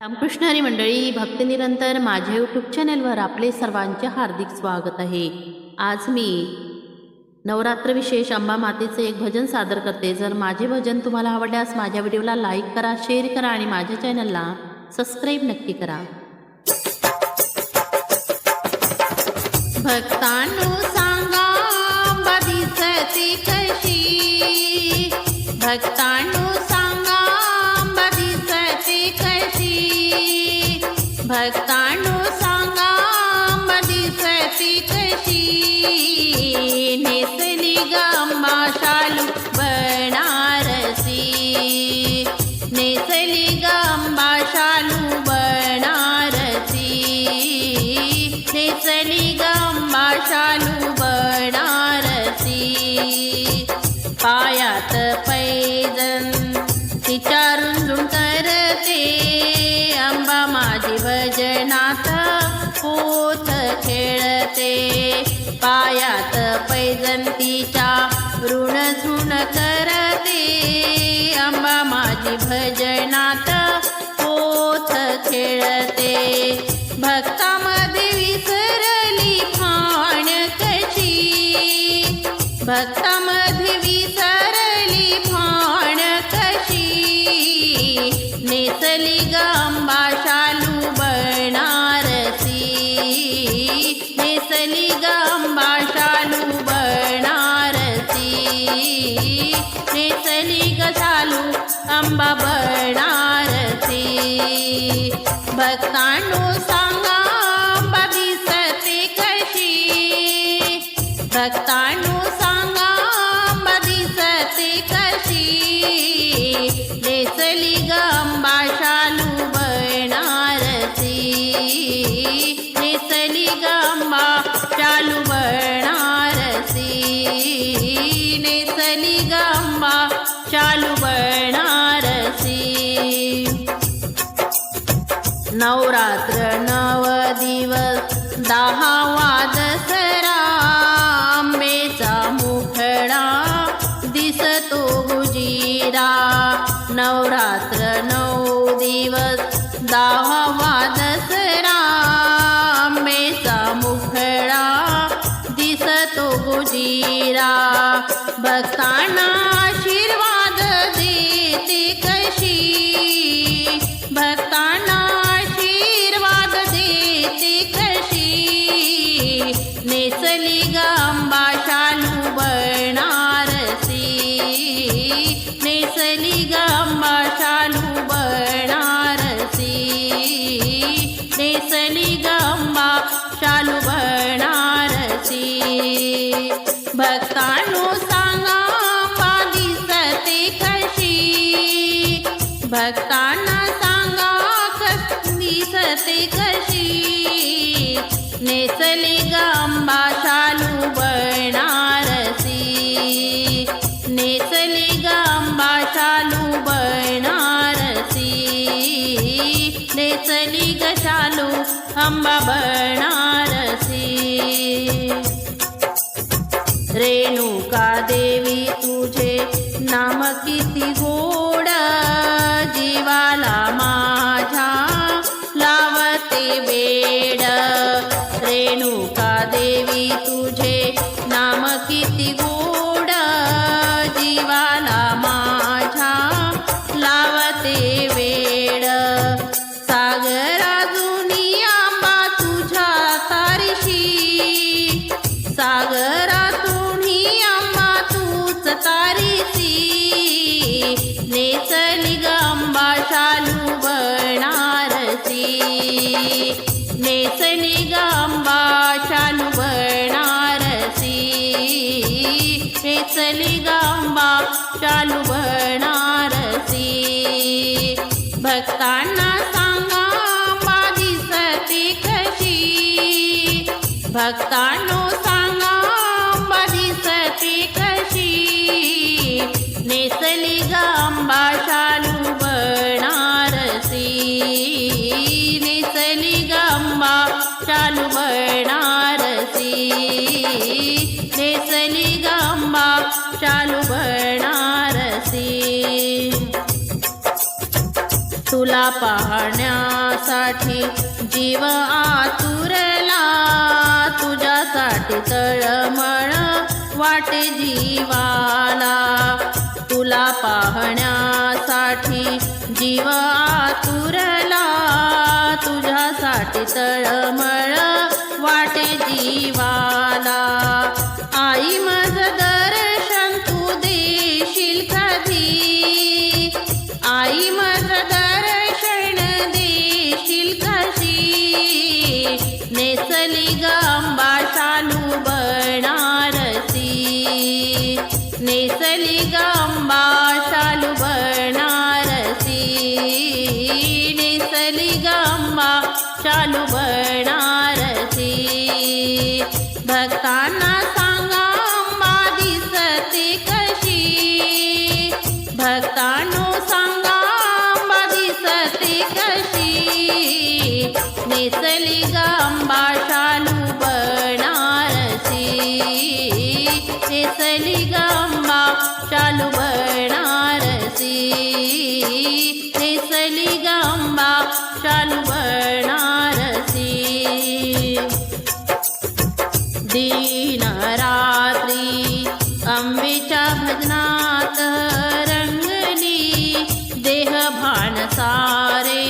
रामकृष्णारी मंडळी भक्तनिरंतर माझ्या यूट्यूब चॅनलवर आपले सर्वांचे हार्दिक स्वागत आहे. आज मी नवरात्र विशेष अंबा मातेचे एक भजन सादर करते. जर माझे भजन तुम्हाला आवडल्यास माझ्या व्हिडिओला लाईक करा शेअर करा आणि माझ्या चॅनलला सबस्क्राईब नक्की करा. भक्तांनो सांगा अंबा दिसते कशी? भक्तांनो भक्तांनो सांगा अंबा दिसते कशी नेसली गंबा शालू बनारसी। नेसली बनारसी। नेसली गंबा शालू भजनात पोथ खेळते. भक्तामध्ये विसरली फाण कशी? भक्तामध्ये विसरली फाण कशी? नेसली गंबा शालू बनारसी. नेसली गंबा शालू बनारसी. नेसली ग शालू अंबा भक्तांनो सांगा अंबा दिसते कशी भक्तांनो सांगा अंबा दिसते कशी नेसली गंबा शालू बनारसी नेसली गंबा शालू बनारसी नेसली गंबा शालू बनारसी नवरात्र नव दिवस दहावा दसरा. आंबेचा मुखडा दिसतो गुजिरा नवरात्र नऊ दिवस दहावा दसरा. आंबेचा मुखडा दिसतो गुजिरा भक्ताना नेसली गंबा शालू बनारसी. नेसली गंबा शालू बनारसी. भक्तांनो सांगा अंबा दिसते कशी? भक्ता बनारसी। रेणुका देवी तुझे नाम किती गोड नेसली गांबा शालू बनारसी तुझ्यासाठी जीव आतुरला. तुझ्यासाठी तळमळ वाटे जीवाला. तुला पाहण्यासाठी जीव आतुरला. तुझ्यासाठी तळमळ वाटे जीवा भक्तांना दिन रात्री अंबेच्या भजनात रंगली देह भान सारे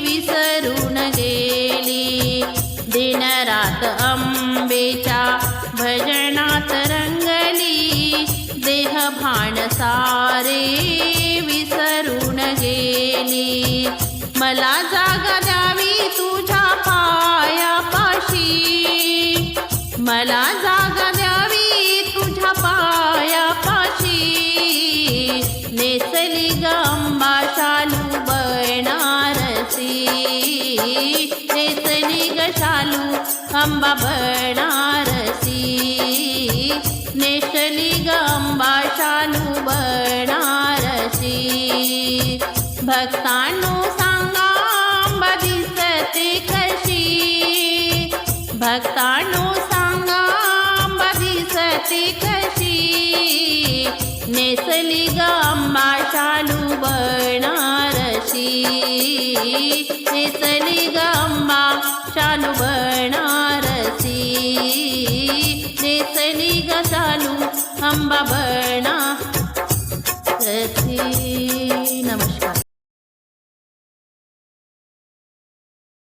विसरून गेली. दिन रात अंबेच्या भजनात रंगली देह भान सारे विसरून गेली. मला जागा द्यावी मला जागा द्यावी तुझ्या पायापाशी. नेसली गंबा शालू बनारसी. नेसली ग शालू अंबा बनारसी. नेसली गंबा शालू बनारसी. भक्तांनो सांगा अंबा दिसते कशी? भक्तांनो दिसते कशी नेसली गम्मा शालू बनारसी नेसली गम्मा शालू बनारसी नेसली ग शालू अंबा बना